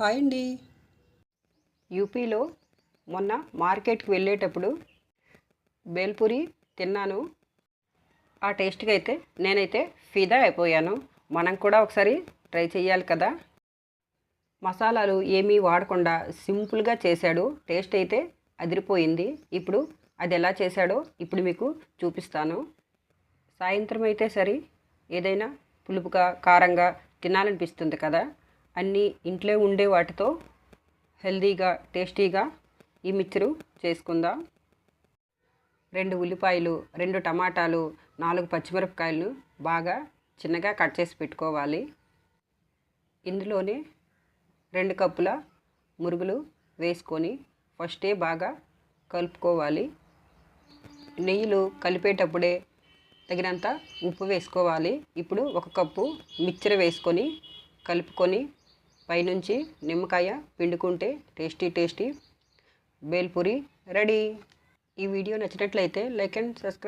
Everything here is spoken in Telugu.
హాయ్ అండి. యూపీలో మొన్న మార్కెట్కి వెళ్ళేటప్పుడు బేల్పూరి తిన్నాను. ఆ టేస్ట్కి అయితే నేనైతే ఫిదా అయిపోయాను. మనం కూడా ఒకసారి ట్రై చేయాలి కదా. మసాలాలు ఏమీ వాడకుండా సింపుల్గా చేశాడు. టేస్ట్ అయితే అదిరిపోయింది. ఇప్పుడు అది ఎలా చేశాడో ఇప్పుడు మీకు చూపిస్తాను. సాయంత్రం అయితే సరే ఏదైనా పులుపుగా కారంగా తినాలనిపిస్తుంది కదా. అన్నీ ఇంట్లో ఉండే వాటితో హెల్దీగా టేస్టీగా ఈ మిక్చరు చేసుకుందాం. రెండు ఉల్లిపాయలు రెండు టమాటాలు నాలుగు పచ్చిమిరపకాయలు బాగా చిన్నగా కట్ చేసి పెట్టుకోవాలి. ఇందులోనే రెండు కప్పుల మురుగులు వేసుకొని ఫస్టే బాగా కలుపుకోవాలి. నెయ్యిలు కలిపేటప్పుడే తగినంత ఉప్పు వేసుకోవాలి. ఇప్పుడు ఒక కప్పు మిక్చర్ వేసుకొని కలుపుకొని పైనుంచి నిమ్మకాయ పిండుకుంటే టేస్టీ టేస్టీ బేల్పూరి రెడీ. ఈ వీడియో నచ్చినట్లయితే లైక్ అండ్ సబ్స్క్రైబ్